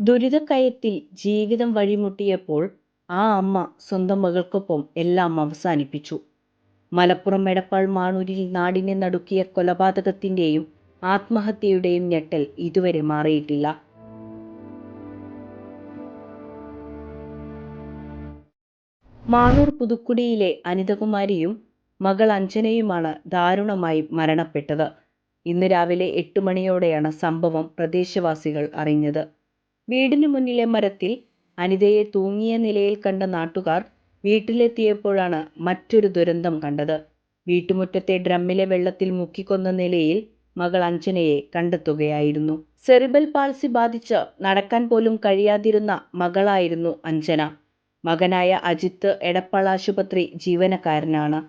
ദുരിതക്കയത്തിൽ ജീവിതം വഴിമുട്ടിയപ്പോൾ ആ അമ്മ സ്വന്തം മകൾക്കൊപ്പം എല്ലാം അവസാനിപ്പിച്ചു. മലപ്പുറം എടപ്പാൾ മാണൂരിൽ നാടിനെ നടുക്കിയ കൊലപാതകത്തിന്റെയും ആത്മഹത്യയുടെയും ഞെട്ടൽ ഇതുവരെ മാറിയിട്ടില്ല. മാണൂർ പുതുക്കുടിയിലെ അനിതകുമാരിയും മകൾ അഞ്ജനയുമാണ് ദാരുണമായി മരണപ്പെട്ടത്. ഇന്ന് രാവിലെ എട്ട് മണിയോടെയാണ് സംഭവം പ്രദേശവാസികൾ അറിഞ്ഞത്. വീടിനു മുന്നിലെ മരത്തിൽ അനിതയെ തൂങ്ങിയ നിലയിൽ കണ്ട നാട്ടുകാർ വീട്ടിലെത്തിയപ്പോഴാണ് മറ്റൊരു ദുരന്തം കണ്ടത്. വീട്ടുമുറ്റത്തെ ഡ്രമ്മിലെ വെള്ളത്തിൽ മുക്കിക്കൊന്ന നിലയിൽ മകൾ അഞ്ജനയെ കണ്ടെത്തുകയായിരുന്നു. സെറിബൽ പാൾസി ബാധിച്ച് നടക്കാൻ പോലും കഴിയാതിരുന്ന മകളായിരുന്നു അഞ്ജന. മകനായ അജിത്ത് എടപ്പാൾ ആശുപത്രി ജീവനക്കാരനാണ്.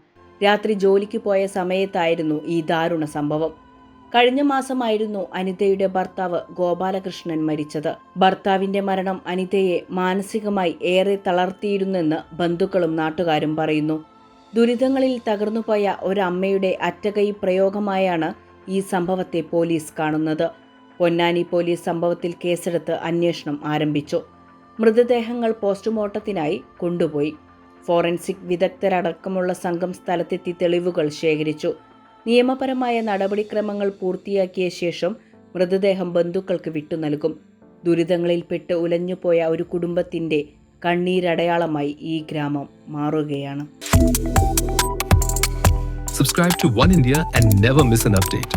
രാത്രി ജോലിക്ക് പോയ സമയത്തായിരുന്നു ഈ ദാരുണ സംഭവം. കഴിഞ്ഞ മാസമായിരുന്നു അനിതയുടെ ഭർത്താവ് ഗോപാലകൃഷ്ണൻ മരിച്ചത്. ഭർത്താവിന്റെ മരണം അനിതയെ മാനസികമായി ഏറെ തളർത്തിയിരുന്നെന്ന് ബന്ധുക്കളും നാട്ടുകാരും പറയുന്നു. ദുരിതങ്ങളിൽ തകർന്നുപോയ ഒരമ്മയുടെ അറ്റകൈ പ്രയോഗമായാണ് ഈ സംഭവത്തെ പോലീസ് കാണുന്നത്. പൊന്നാനി പോലീസ് സംഭവത്തിൽ കേസെടുത്ത് അന്വേഷണം ആരംഭിച്ചു. മൃതദേഹങ്ങൾ പോസ്റ്റ്മോർട്ടത്തിനായി കൊണ്ടുപോയി. ഫോറൻസിക് വിദഗ്ധരടക്കമുള്ള സംഘം സ്ഥലത്തെത്തി തെളിവുകൾ ശേഖരിച്ചു. നിയമപരമായ നടപടിക്രമങ്ങൾ പൂർത്തിയാക്കിയ ശേഷം മൃതദേഹം ബന്ധുക്കൾക്ക് വിട്ടു നൽകും ദുരിതങ്ങളിൽപ്പെട്ട് ഉലഞ്ഞുപോയ ഒരു കുടുംബത്തിന്റെ കണ്ണീരടയാളമായി ഈ ഗ്രാമം മാറുകയാണ്. Subscribe to One India and never miss an update.